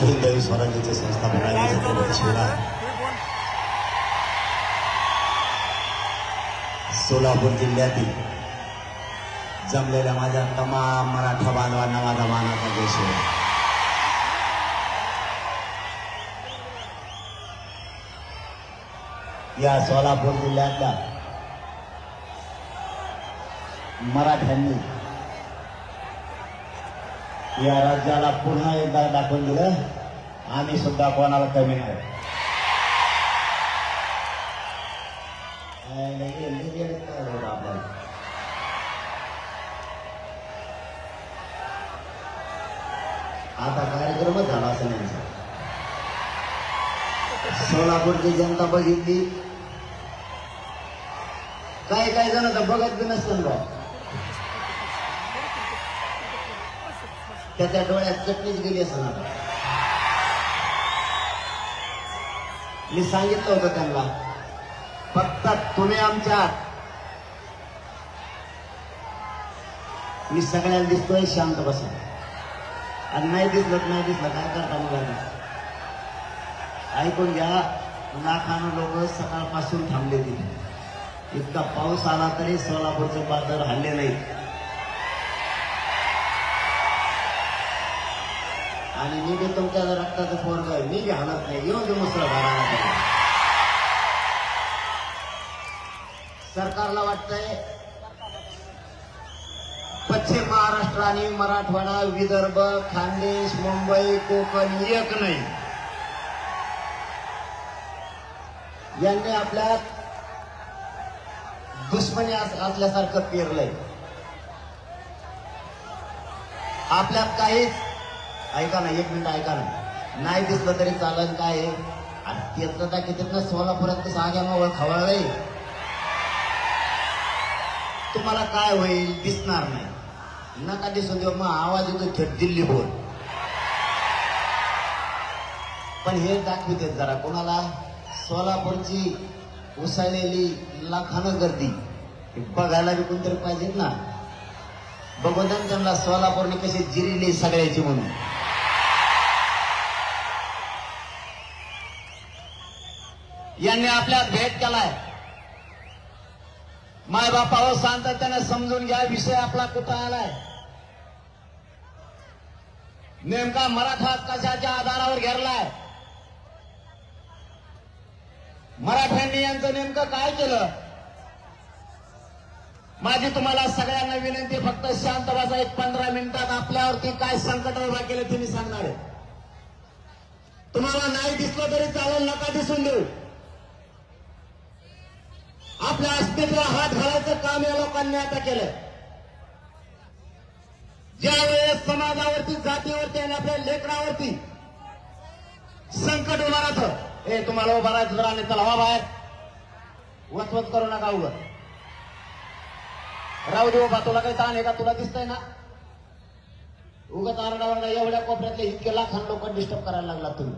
हिंदवी स्वराज्याचे संस्थापक सोलापूर जिल्ह्यातील जमलेल्या माझ्या तमाम मराठा बांधवांना माझा मानाचा देश आहे या सोलापूर जिल्ह्यातल्या मराठ्यांनी या राज्याला पुन्हा एकदा दाखवून दिलं. आम्ही सुद्धा कोणाला कमी नाही. काय आता कार्यक्रमच झाला असं नाही सोलापूरची जनता बघितली. काही काही जण तर बघत बी नसतं बा. त्याच्या डोळ्यात चटणीच गेली असं आता. मी सांगितलं होतं त्यांना फक्त तुम्ही आमच्या मी सगळ्यांना दिसतोय शांत बसा आणि नाही दिसलं नाही दिसलं काय करता मुलांना? ऐकून घ्या लाखानं लोक सकाळपासून थांबले तिथे इतका पाऊस आला तरी सोलापूरचे बाजार हल्ले नाही आणि मी बी तुमच्या रक्ताचं पोरग आहे मी बी हालत नाही. येऊन दे भरा सरकारला वाटतंय पश्चिम महाराष्ट्र आणि मराठवाडा विदर्भ खानदेश मुंबई कोकण एक नाही. यांनी आपल्या दुश्मनी असल्यासारखं पेरलंय. आपल्यात काहीच ऐका ना एक मिनिट ऐका ना. नाही दिसलं तरी चालन काय आणि त्याचं त्या कितीनं सोलापुरात सांगा मग खवळलंय तुम्हाला काय होईल दिसणार नाही. नका दिसून देऊ मग आवाज येतो थेट दिल्ली बोल. पण हे दाखविते जरा कोणाला? सोलापूरची उसळलेली लाखानं गर्दी. बघायला बी कोणतरी पाहिजेत ना. बघू त्यांना सोलापूरने कशी जिरिली सगळ्याची म्हणून. यांनी आपल्यात भेट केलाय. माय बापावर शांततेने समजून घ्या विषय आपला कुठं आलाय. नेमका मराठा कशाच्या आधारावर घेरलाय? मराठ्यांनी यांचं नेमकं काय केलं? माझी तुम्हाला सगळ्यांना विनंती फक्त शांत बसा एक पंधरा मिनिटात आपल्यावरती काय संकट उभा केलं तुम्ही सांगणार आहे. तुम्हाला नाही दिसलं तरी चालेल नका दिसून देऊ. आपल्या अस्तित्वाला हात घालायचं काम या लोकांनी आता केलं ज्या वेळेस समाजावरती जातीवरती आणि आपल्या लेकरावरती संकट उभा राहतं हे तुम्हाला उभा राहायचं जरा आणि चला बाहेर. वसवत करू नका उभं राहू दे उभा तुला काही ताण आहे का? तुला दिसतंय ना? उगत आरडावरडा एवढ्या कोपऱ्यातले इतके लाखान लोक डिस्टर्ब करायला लागला तुम्ही.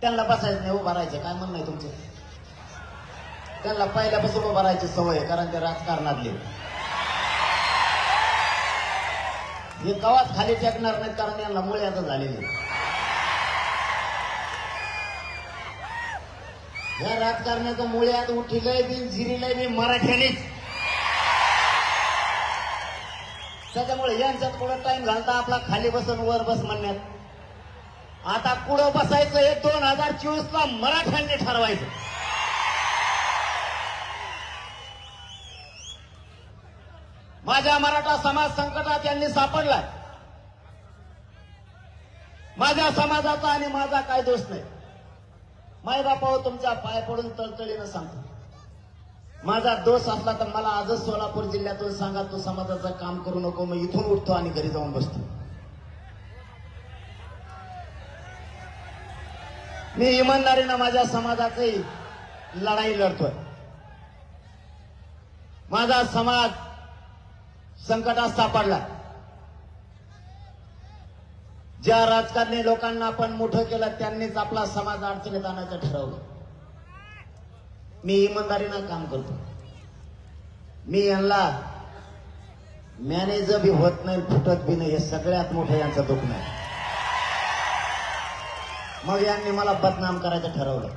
त्यांना बसायचं नाही उभा राहायचं काय म्हणणं आहे तुमचं? त्यांना पहिल्यापासून उभं राहायची सवय कारण ते राजकारणातले. हे कवाच खाली टेकणार नाहीत कारण यांना मुळे आता झालेले या राजकारणाचं मुळे आता उठिलंय बी जिरीलंय बी मराठ्यानेच. त्याच्यामुळे यांच्यात कुठं टाइम घालता आपला खाली बसून वर बस म्हणण्यात? आता कुठं बसायचं हे दोन हजार चोवीस ला मराठ्यांनी ठरवायचं. माझ्या मराठा समाज संकटात यांनी सापडलाय. माझ्या समाजाचा आणि माझा काय दोष नाही. माय बापावर तुमच्या पाय पडून तळतळीनं सांगतो. माझा दोष असला तर मला आजच सोलापूर जिल्ह्यातून सांगा तू समाजाचं काम करू नको मग इथून उठतो आणि घरी जाऊन बसतो. मी इमानदारीनं माझ्या समाजाची लढाई लढतोय. माझा समाज संकटात सापडला. ज्या राजकारणी लोकांना आपण मोठं केलं त्यांनीच आपला समाज अडचणीत आणायचं ठरवलं. मी इमानदारीनं काम करतो. मी यांना मॅनेजर बी होत नाही फुटत बी नाही हे सगळ्यात मोठं यांचं दुखणं नाही मग यांनी मला बदनाम करायचं ठरवलं.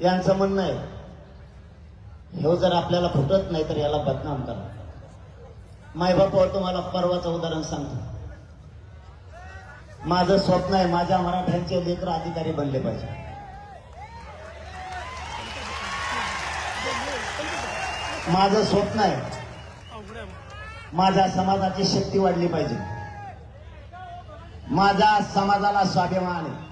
यांचं म्हणणं आहे ह्यो जर आपल्याला फुटत नाही तर याला बदनाम करा. मायबापावर तुम्हाला परवाचं उदाहरण सांगतो. माझं स्वप्न आहे माझ्या मराठ्यांचे लेकर अधिकारी बनले पाहिजे. माझं स्वप्न आहे माझ्या समाजाची शक्ती वाढली पाहिजे. माझ्या समाजाला स्वाभिमान आहे.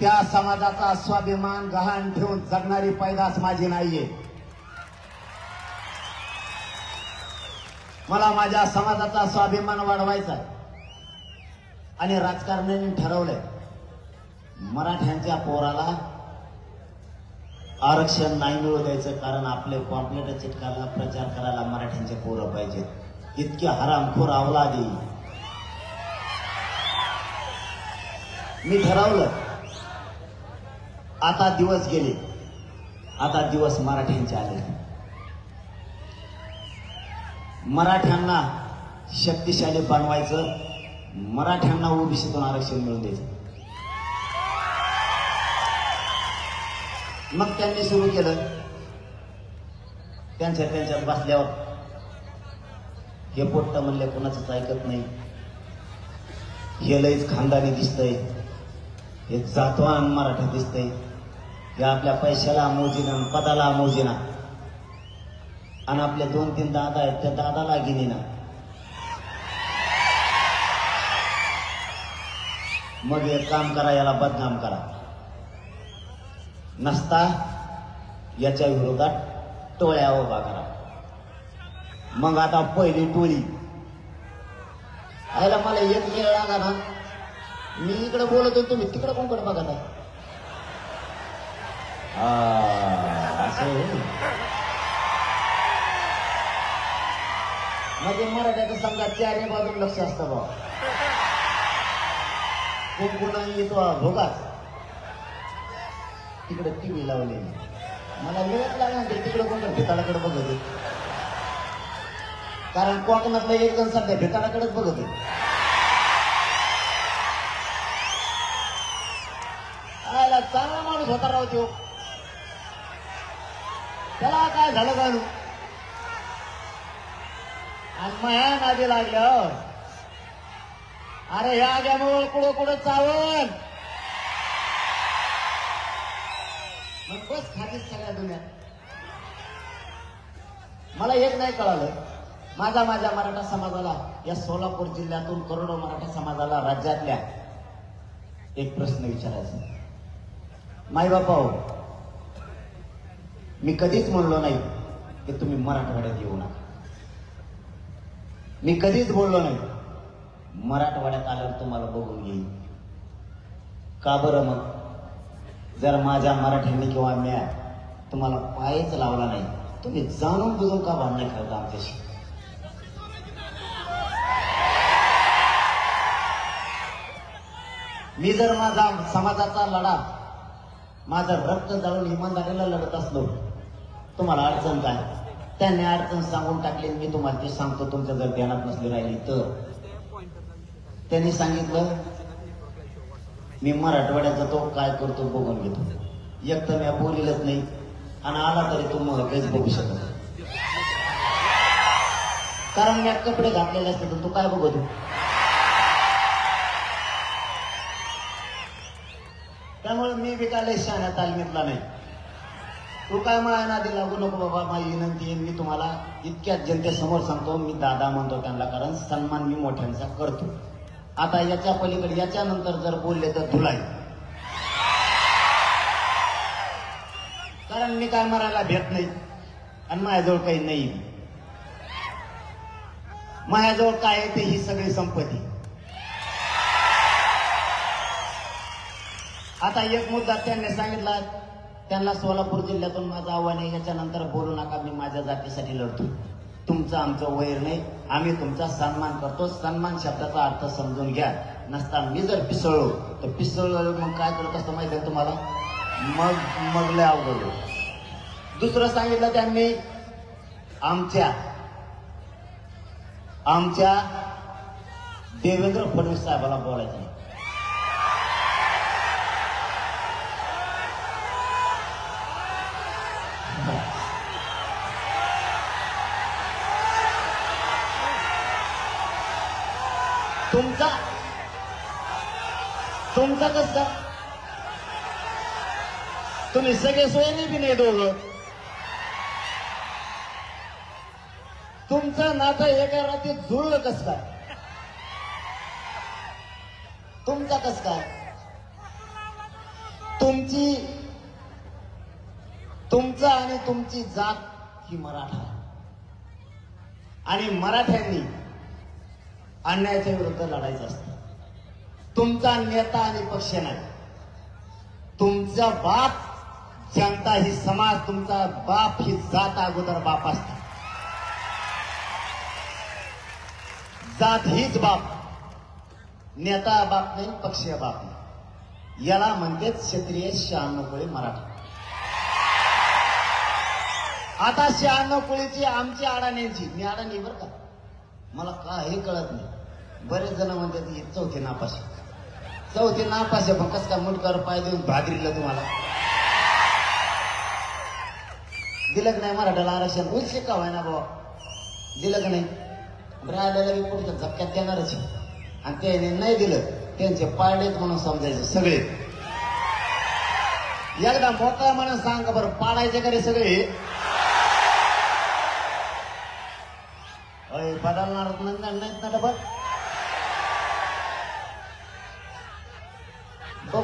त्या समाजाचा स्वाभिमान गहाण ठेवून जगणारी पैदास माझी नाहीये. मला माझ्या समाजाचा स्वाभिमान वाढवायचा आणि राजकारण्यांनी ठरवलंय मराठ्यांच्या पोराला आरक्षण नाही मिळू द्यायचं कारण आपले पॉम्पलेट चिटकायला प्रचार करायला मराठ्यांचे पोरं पाहिजेत इतके हरामखोर अवलादी. मी ठरवलं आता दिवस गेले आता दिवस मराठ्यांचे आले. मराठ्यांना शक्तिशाली बनवायचं मराठ्यांना ओबीसीतून आरक्षण मिळून द्यायचं. मग त्यांनी सुरू केलं. त्यांच्या त्यांच्यात बसल्यावर हे पोट्ट म्हणले कोणाचंच ऐकत नाही. हे लईच खानदानी दिसतंय. हे जातवान मराठा दिसतंय. हे आपल्या पैशाला मोजीना पदाला मोजीना. आणि आपले दोन तीन दादा आहेत त्या दादाला गिनीना मग एक काम करा याला बदनाम करा. नसता याच्या विरोधात टोळ्या उभा करा. मग आता पहिली टोळी. आयला मला एक वेळ लागा ना. मी इकडे बोलतो तुम्ही तिकडे कोणकडे बघा ना हा, असं म्हणजे मराठ्याचं समजा चारही बाजून लक्ष असतं बा. कोण कोणा येतो भोगाच तिकडे टीव्ही लावले. मला वेळच लागणार ना तिकडे कोण भेताळाकडे बघत आहे. कारण कोकणातला एक जण सध्या भेताळाकडेच बघत आहे. चांगला माणूस होता राव तो. त्याला काय झालं काढू माया नादी लागल्यावर. अरे ह्या आग्यामुळे कुठं कुठं चावल मग बस खातीच सगळ्या दुनिया. मला एक नाही कळालं. माझा माझ्या मराठा समाजाला या सोलापूर जिल्ह्यातून करोडो मराठा समाजाला राज्यातल्या एक प्रश्न विचारायचा. माई बापा हो मी कधीच म्हणलो नाही की तुम्ही मराठवाड्यात येऊ नका. मी कधीच बोललो नाही. मराठवाड्यात आल्यावर तुम्हाला बघून घेईन. का बरं मग? जर माझ्या मराठ्यांनी किंवा म्या तुम्हाला पायच लावला नाही तुम्ही जाणून बुजून का भांडणं खेळता आमच्याशी? मी जर माझा समाजाचा लढा माझं रक्त जाळून इमानदारीला लढत असलो तुम्हाला अडचण काय? त्यांनी अडचण सांगून टाकली. आणि मी तुम्हाला ते सांगतो तुमच्या जर ध्यानात नसली राहिली तर. त्यांनी सांगितलं मी मराठवाड्याचा तो काय करतो बघून घेतो. एक तर मी बोलिलच नाही आणि आला तरी तो मग काहीच बघू शकत नाही. कारण मी कपडे घातलेले असते तर तू काय बघतो? त्यामुळे मी विकायला काय शहाण्या तालमीतला नाही. तू काय मला नादी लागू नको बाबा माझी विनंती आहे मी तुम्हाला इतक्या जनतेसमोर सांगतो मी दादा म्हणतो त्यांना कारण सन्मान मी मोठ्यांचा करतो. आता याच्या पलीकडे याच्यानंतर जर बोलले तर धुलाई. कारण मी काय मरायला भेट नाही आणि माझ्याजवळ काही नाही. माझ्याजवळ काय आहे ते ही सगळी संपत्ती. आता एक मुद्दा त्यांनी सांगितला त्यांना सोलापूर जिल्ह्यातून माझं आव्हान आहे याच्यानंतर बोलू नका मी माझ्या जातीसाठी लढतो. तुमचं आमचं वैर नाही आम्ही तुमचा सन्मान करतो. सन्मान शब्दाचा अर्थ समजून घ्या. नसता मी जर पिसळलो तर पिसळलो मग काय करत असतं माहिती आहे तुम्हाला? मग मग लय अवघड दुसरं सांगितलं त्यांनी आमच्या आमच्या देवेंद्र फडणवीस साहेबाला बोलायचं. तुमचा कस का तुम्ही सगळे सोयरे बी नाही दोघ. तुमचं नातं एका रात्रीत जुळलं कस काय? तुमचा कस काय? तुमची तुमचं आणि तुमची जात ही मराठा. आणि मराठ्यांनी अन्यायाच्या विरुद्ध लढायचं असतं तुमचा नेता आणि पक्ष नाही. तुमचा बाप जनता ही समाज तुमचा बाप ही जात अगोदर बाप असते. जात हीच बाप. नेता बाप नाही पक्षीय बाप नाही. याला म्हणतेच क्षत्रिय शहाण्णव कोळी मराठा. आता शहाण्णव कोळीची आमची अडाण्यांची मी अडाणी बरं का? मला काही कळत नाही. बरेच जण म्हणतात चौथे चौथी नापाशी जाऊ ते नापास आहे कसं का मुंडकर पाय देऊन भागरीला तुम्हाला? दिलं नाही मराठाला आरक्षण? उच शिकावाय ना बाबा दिलं का नाही? राहिलेलं मी पुढच्या झपक्यात देणारच आणि त्याने नाही दिलं त्यांचे पाळलेत म्हणून समजायचे सगळे. एकदा मोठा म्हणून सांग बरं पाडायचे का रे सगळे? अय बदलणार नंतर नाहीत ना डबल.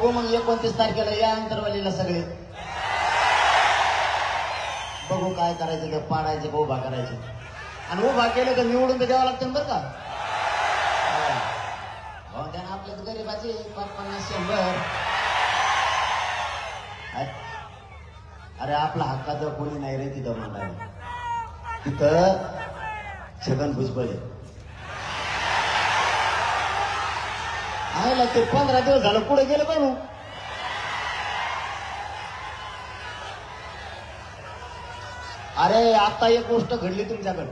बघू मग एकोणतीस तारखेला या अंतरवालीला सगळे. बघू काय करायचं का पाडायचे का उभा करायचे. आणि उभा केलं का निवडून तर द्यावं लागतं बरं का? हो. हो. त्यानं आपल्याच गरीबाचे पाच पन्नास शंभर. अरे आपला हक्काचं कोणी नाही रे तिथं म्हणणार तिथं छगन भुजबळ आहे. आयला ते पंधरा दिवस झालं पुढे गेलं का अरे आता एक गोष्ट घडली तुमच्याकडे.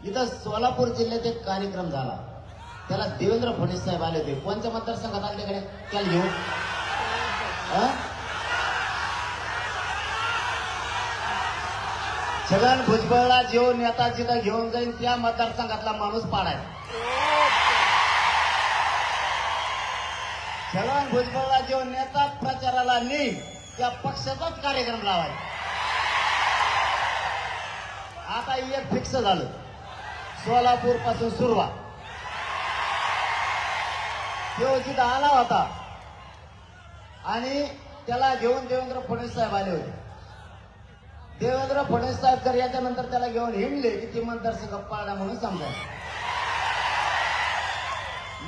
इथं सोलापूर जिल्ह्यात एक कार्यक्रम झाला. त्याला देवेंद्र फडणवीस साहेब आले होते. कोणत्या मतदारसंघात आले तिकडे? त्याला घेऊन. छगन भुजबळला जो नेताजीला घेऊन जाईल त्या मतदारसंघातला माणूस पाडायचा छगन भुजबळला जो नेता प्रचाराला नेईल त्या पक्षाचाच कार्यक्रम लावायचा. आता एक फिक्स झालं. सोलापूरपासून सुरुवात. तो जिथं आला होता आणि त्याला घेऊन देवेंद्र फडणवीस साहेब आले होते. देवेंद्र फडणवीस साहेब तर याच्यानंतर त्याला घेऊन हिंडले की ती मतदारसंघ पाळणा म्हणून समजायचं.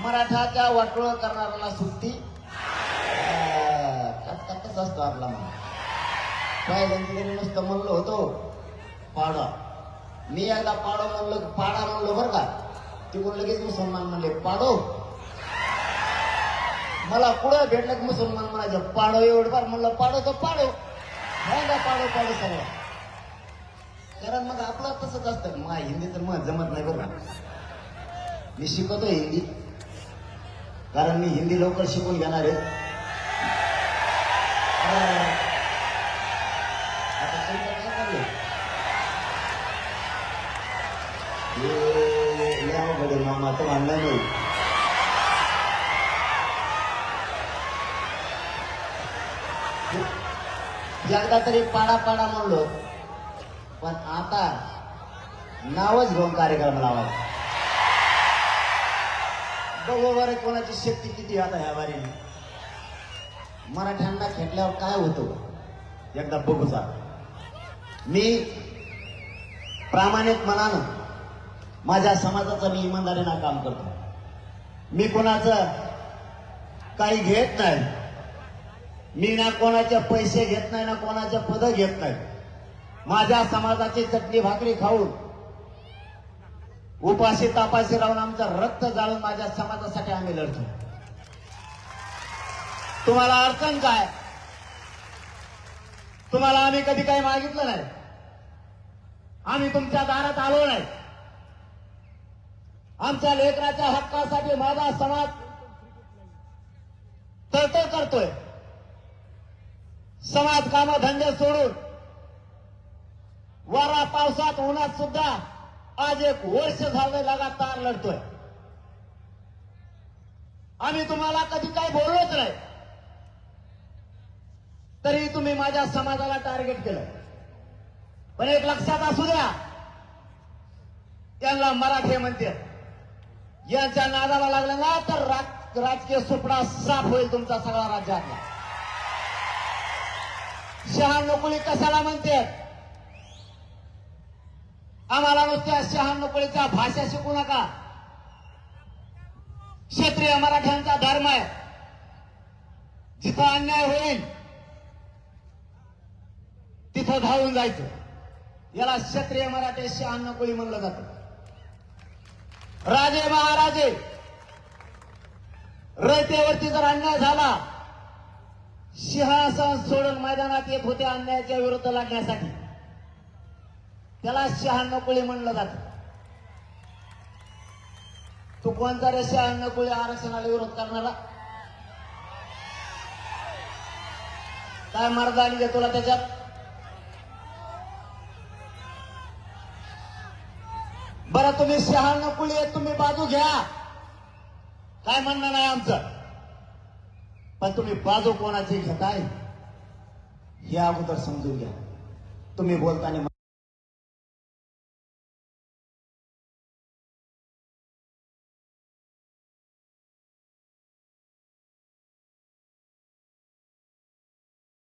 मराठाच्या वाटोळ करणाऱ्याला सुट्टी? कटकटच असतो आपला म्हणून पहिल्यांदा नुसतं म्हणलो होतो? पाडा मी एकदा पाडो म्हणलो पाडा म्हणलो बरं का? तिकडून लगेच मुसलमान म्हणले पाडो. मला पुढं भेटलं की मुसलमान म्हणायचं पाडो एवढं फार. म्हणलं पाडो तर पाडो. का पाडो पाडो सगळं. कारण मग आपलं तसंच असतं. मग हिंदी तर मग जमत नाही बरं का? मी शिकवतो हिंदी. कारण मी हिंदी लवकर शिकून घेणार आहे. आता मामा तर म्हणलं नाही एकदा तरी पाडा पाडा म्हणलो. पण आता नावच घेऊन कार्यक्रम लावायचा. बघू बरं कोणाची शक्ती किती आता ह्या वारीने? मराठ्यांना खेटल्यावर काय होतं? एकदा बघूचा मी प्रामाणिक मनानं माझ्या समाजाचं मी इमानदारीनं काम करतो. मी कोणाचं काही घेत नाही. मी ना कोणाचे पैसे घेत नाही ना कोणाचे पदं घेत नाही. माझ्या समाजाची चटणी भाकरी खाऊन उपाशी तापाशी राहून आमचं रक्त जाळून माझ्या समाजासाठी आम्ही लढतो. तुम्हाला अडचण काय? तुम्हाला आम्ही कधी काही मागितलं नाही. आम्ही तुमच्या दारात आलो नाही. आमच्या लेकराच्या हक्कासाठी माझा समाज तळतळ करतोय. समाज कामधंदे सोडून वारा पावसात उन्हात सुद्धा आज एक वर्ष झालं लगातार लढतोय. आम्ही तुम्हाला कधी काय बोललोच नाही. तरी तुम्ही माझ्या समाजाला टार्गेट केलं. पण एक लक्षात असू द्या त्यांना मराठी म्हणते. यांच्या नादाला लागलं ना तर राज- राजकीय सुपडा साफ होईल तुमचा सगळा राज्यातला. शहा कुळी कशाला म्हणते? आम्हाला नुसत्या शहाण्णव भाषा शिकू नका. क्षेत्रीय मराठ्यांचा धर्म आहे. जिथं अन्याय होईल तिथं धावून जायचं. याला क्षत्रिय मराठे शहाण्णव कोळी म्हणलं जात. राजे महाराजे रयतेवरती जर अन्याय झाला सिंहासन सोडून मैदानात येत होते अन्यायाच्या विरुद्ध लढण्यासाठी. त्याला शहाण्णव कोळी म्हणलं जात. तू कोणता रे शहाण्णव कोळी आरक्षणाला विरोध करणारा? काय मर्दानी घे तुला त्याच्यात? बरं तुम्ही शहाण्णव आहेत तुम्ही बाजू घ्या. काय म्हणणं नाही आमचं? पण तुम्ही बाजू कोणाची घेताय? हे अगोदर समजून घ्या. तुम्ही बोलताना